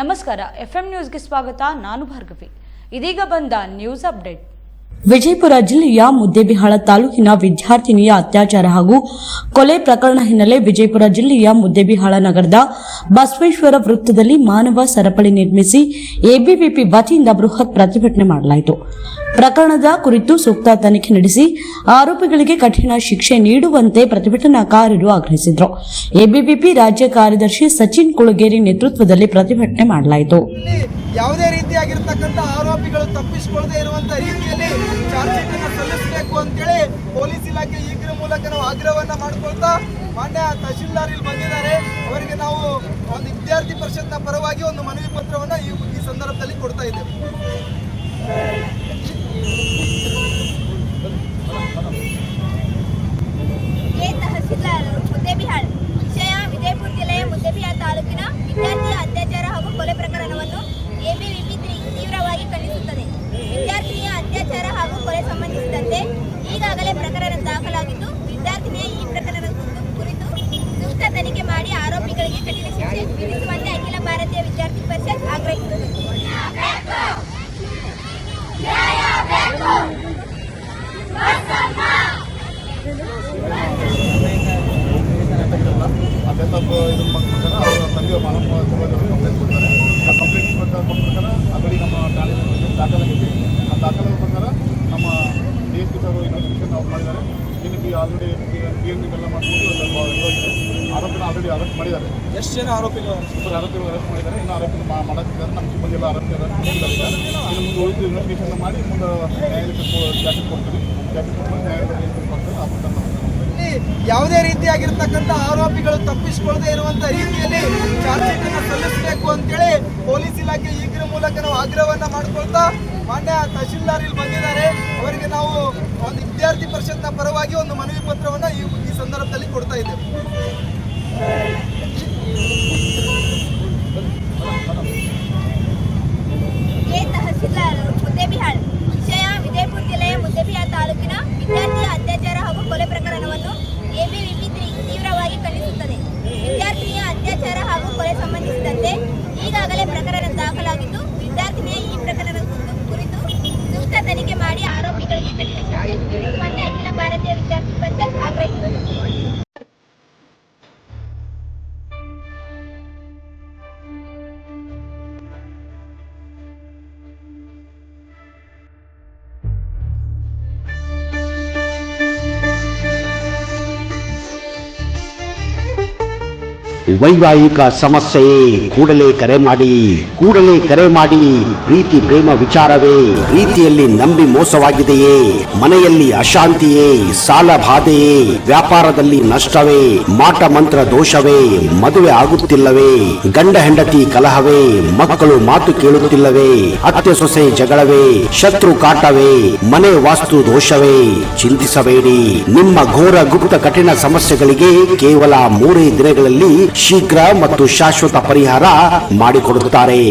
ನಮಸ್ಕಾರ ಎಫ್ಎಂ ನ್ಯೂಸ್ಗೆ ಸ್ವಾಗತ ನಾನು ಭಾರ್ಗವಿ. ಇದೀಗ ಬಂದ ನ್ಯೂಸ್ ಅಪ್ಡೇಟ್ ವಿಜಯಪುರ ಜಿಲ್ಲೆಯ ಮುದ್ದೇಬಿಹಾಳ ತಾಲೂಕಿನ ವಿದ್ಯಾರ್ಥಿನಿಯ ಅತ್ಯಾಚಾರ ಹಾಗೂ ಕೊಲೆ ಪ್ರಕರಣ ಹಿನ್ನೆಲೆ ವಿಜಯಪುರ ಜಿಲ್ಲೆಯ ಮುದ್ದೇಬಿಹಾಳ ನಗರದ ಬಸವೇಶ್ವರ ವೃತ್ತದಲ್ಲಿ ಮಾನವ ಸರಪಳಿ ನಿರ್ಮಿಸಿ ಎಬಿವಿಪಿ ವತಿಯಿಂದ ಬೃಹತ್ ಪ್ರತಿಭಟನೆ ಮಾಡಲಾಯಿತು. ಪ್ರಕರಣದ ಕುರಿತು ಸೂಕ್ತ ತನಿಖೆ ನಡೆಸಿ ಆರೋಪಿಗಳಿಗೆ ಕಠಿಣ ಶಿಕ್ಷೆ ನೀಡುವಂತೆ ಪ್ರತಿಭಟನಾಕಾರರು ಆಗ್ರಹಿಸಿದರು. ಎಬಿವಿಪಿ ರಾಜ್ಯ ಕಾರ್ಯದರ್ಶಿ ಸಚಿನ್ ಕುಳಗೇರಿ ನೇತೃತ್ವದಲ್ಲಿ ಪ್ರತಿಭಟನೆ ಮಾಡಲಾಯಿತು. ಯಾವುದೇ ರೀತಿಯಾಗಿರ್ತಕ್ಕಂಥ ಆರೋಪಿಗಳು ತಪ್ಪಿಸಿಕೊಳ್ಳದೆ ಇರುವಂತಹ ರೀತಿಯಲ್ಲಿ ಚಾರ್ಜ್ ಶೀಟ್ ಅನ್ನು ಸಲ್ಲಿಸಬೇಕು ಅಂತೇಳಿ ಪೊಲೀಸ್ ಇಲಾಖೆ ಈಗಿನ ಮೂಲಕ ನಾವು ಆಗ್ರಹವನ್ನ ಮಾಡ್ಕೊಳ್ತಾ ಮಾನ್ಯ ತಹಶೀಲ್ದಾರ್ ಇಲ್ಲಿ ಬಂದಿದ್ದಾರೆ. ಅವರಿಗೆ ನಾವು ಒಂದು ವಿದ್ಯಾರ್ಥಿ ಪರಿಷತ್ನ ಪರವಾಗಿ ಒಂದು ಮನವಿ ಪತ್ರವನ್ನ ಈ ಸಂದರ್ಭದಲ್ಲಿ ಕೊಡ್ತಾ ಇದ್ದೇವೆ. ತಹಶೀಲ್ದಾರ್ ಮುದ್ದೇಬಿಹಾಳ್, ವಿಷಯ ವಿಜಯಪುರ ಜಿಲ್ಲೆಯ ಮುದ್ದೇಬಿಹಾಳ್ ತಾಲೂಕಿನ ವಿದ್ಯಾರ್ಥಿ ಅತ್ಯಾಚಾರ ಹಾಗೂ ಕೊಲೆ ಪ್ರಕರಣವನ್ನು ಎಬಿವಿಪಿ ತೀವ್ರವಾಗಿ ಖಂಡಿಸುತ್ತದೆ ವಿದ್ಯಾರ್ಥಿನಿಯ ಅತ್ಯಾಚಾರ ಹಾಗೂ ಕೊಲೆ ಸಂಬಂಧಿಸಿದಂತೆ ಈಗಾಗಲೇ ಪ್ರಕರಣ ದಾಖಲಾಗಿದ್ದು ವಿದ್ಯಾರ್ಥಿನಿಯ ಈ ಪ್ರಕರಣದ ಕುರಿತು- ಕುರಿತು ಸೂಕ್ತ ತನಿಖೆ ಮಾಡಿ ಆರೋಪಿಗಳಿಗೆ ಕಠಿಣ ಶಿಕ್ಷೆ ವಿಧಿಸುವಂತೆ ಅಖಿಲ ಭಾರತೀಯ ವಿದ್ಯಾರ್ಥಿ ಪರಿಷತ್ ಆಗ್ರಹಿಸುತ್ತದೆ ಅದೆಲ್ಲ ಇದು ಪ್ರಕಾರ ಅವರ ತಂದೆಯ ಮಾನವ ಕಂಪ್ಲೇಂಟ್ ಕೊಡ್ತಾರೆ ಆ ಕಂಪ್ಲೇಂಟ್ ಪ್ರಕಾರ ಪ್ರಕಾರ ಆ ಬಳಿ ನಮ್ಮ ಠಾಣೆಯಲ್ಲಿ ದಾಖಲಾಗಿದೆ ಆ ದಾಖಲಾದ ಪ್ರಕಾರ ನಮ್ಮ ಕಠಿಣ ಎಸ್ ವಿಧಿಸುವಂತೆ ಅಖಿಲ ಭಾರತೀಯ ವಿದ್ಯಾರ್ಥಿ ಪರಿಷತ್ ಆಗ್ರಹಿಸಿದೆ ಆಲ್ರೆಡಿ ಪಿ ಎನ್ ಎಲ್ಲ ಮಾಡ್ಕೊಂಡು ಸ್ವಲ್ಪ ಆರೋಪಿನ ಆಲ್ರೆಡಿ ಅರೆಸ್ಟ್ ಮಾಡಿದ್ದಾರೆ. ಎಷ್ಟು ಜನ ಆರೋಪಿಗಳು? ಇಬ್ಬರು ಆರೋಪಿಗಳು ಅರೆಸ್ಟ್ ಮಾಡಿದ್ದಾರೆ. ಇನ್ನು ಆರೋಪಿ ಮಾಡತ್ತಿದ್ದಾರೆ ನಮ್ಮ ಸಿಬ್ಬಂದಿ ಎಲ್ಲ ಆರೋಪಿ ಅರೆಸ್ಟ್ ಮಾಡಿದ್ದಾರೆ ಇನ್ನು ಮುಂದೆ ಉಳಿದು ಇನ್ವೆಸ್ಟಿಗೇಷನ್ ಮಾಡಿ ಮುಂದೆ ನ್ಯಾಯಾಲಯಕ್ಕೆ ಜಾಸ್ತಿ ಕೊಡ್ತೀವಿ. ಜಾಸ್ತಿ ಕೊಟ್ಟು ನ್ಯಾಯಾಲಯಕ್ಕೆ ಕೊಡ್ತಾರೆ ಆ ಪ್ರಕಾರ ಇಲ್ಲಿ ಯಾವುದೇ ರೀತಿಯಾಗಿರ್ತಕ್ಕಂಥ ಆರೋಪಿಗಳು ತಪ್ಪಿಸಿಕೊಳ್ಳದೆ ಇರುವಂತ ರೀತಿಯಲ್ಲಿ ಚಾರ್ಜ್ ಶೀಟ್ ಅನ್ನು ಸಲ್ಲಿಸಬೇಕು ಅಂತೇಳಿ ಪೊಲೀಸ್ ಇಲಾಖೆ ಈಗಿನ ಮೂಲಕ ನಾವು ಆಗ್ರಹವನ್ನ ಮಾಡ್ಕೊಳ್ತಾ ಮಾನ್ಯ ತಹಶೀಲ್ದಾರ್ ಇಲ್ಲಿ ಬಂದಿದ್ದಾರೆ. ಅವರಿಗೆ ನಾವು ಒಂದು ವಿದ್ಯಾರ್ಥಿ ಪರಿಷತ್ನ ಪರವಾಗಿ ಒಂದು ಮನವಿ ಪತ್ರವನ್ನ ಈ ಸಂದರ್ಭದಲ್ಲಿ ಕೊಡ್ತಾ ಇದ್ದೇವೆ ಎ ತಹಸೀಲ್ದಾರ್ ಮುದ್ದೇಬಿಹಾಳ್ ವಿಷಯ ವಿಜಯಪುರ ಜಿಲ್ಲೆಯ ಮುದ್ದೇಬಿಹಾಳ್ ತಾಲೂಕಿನ ವಿದ್ಯಾರ್ಥಿ ಅತ್ಯಾಚಾರ ಹಾಗೂ ಕೊಲೆ ಪ್ರಕರಣವನ್ನು ಎಬಿವಿಪಿ ತೀವ್ರವಾಗಿ ಖಂಡಿಸುತ್ತದೆ ವಿದ್ಯಾರ್ಥಿನಿಯ ಅತ್ಯಾಚಾರ ಹಾಗೂ ಕೊಲೆ ಸಂಬಂಧಿಸಿದಂತೆ ಈಗಾಗಲೇ ಪ್ರಕರಣ ದಾಖಲಾಗಿದ್ದು ವಿದ್ಯಾರ್ಥಿನಿಯ ಈ ಪ್ರಕರಣದ ಕುರಿತು- ಕುರಿತು ಸೂಕ್ತ ತನಿಖೆ ಮಾಡಿ ಆರೋಪಿಗಳಿಗೆ ಕಠಿಣ ಶಿಕ್ಷೆ ವಿಧಿಸುವಂತೆ ಅಖಿಲ ಭಾರತೀಯ ವಿದ್ಯಾರ್ಥಿ ಪರಿಷತ್ ವೈವಾಹಿಕ ಸಮಸ್ಯೆ. ಕೂಡಲೇ ಕರೆ ಮಾಡಿ, ಕೂಡಲೇ ಕರೆ ಮಾಡಿ. ಪ್ರೀತಿ, ಪ್ರೇಮ, ವಿಚಾರವೇ ಪ್ರೀತಿಯಲ್ಲಿ ನಂಬಿ ಮೋಸವಾಗಿದೆಯೇ? ಮನೆಯಲ್ಲಿ ಅಶಾಂತಿಯೇ? ಸಾಲ ಬಾಧೆಯೇ? ವ್ಯಾಪಾರದಲ್ಲಿ ನಷ್ಟವೇ? ಮಾಟ ಮಂತ್ರ ದೋಷವೇ? ಮದುವೆ ಆಗುತ್ತಿಲ್ಲವೇ? ಗಂಡ, ಹೆಂಡತಿ ಕಲಹವೇ? ಮಕ್ಕಳು ಮಾತು ಕೇಳುತ್ತಿಲ್ಲವೇ? ಅತ್ತೆ, ಸೊಸೆ ಜಗಳವೇ? ಶತ್ರು ಕಾಟವೇ? ಮನೆ ವಾಸ್ತು ದೋಷವೇ? ಚಿಂತಿಸಬೇಡಿ. ನಿಮ್ಮ ಘೋರ, ಗುಪ್ತ, ಕಠಿಣ ಸಮಸ್ಯೆಗಳಿಗೆ ಕೇವಲ ಮೂರೇ ದಿನಗಳಲ್ಲಿ ಶೀಘ್ರ ಮತ್ತು ಶಾಶ್ವತ ಪರಿಹಾರ ಮಾಡಿಕೊಡುತ್ತಾರೆ.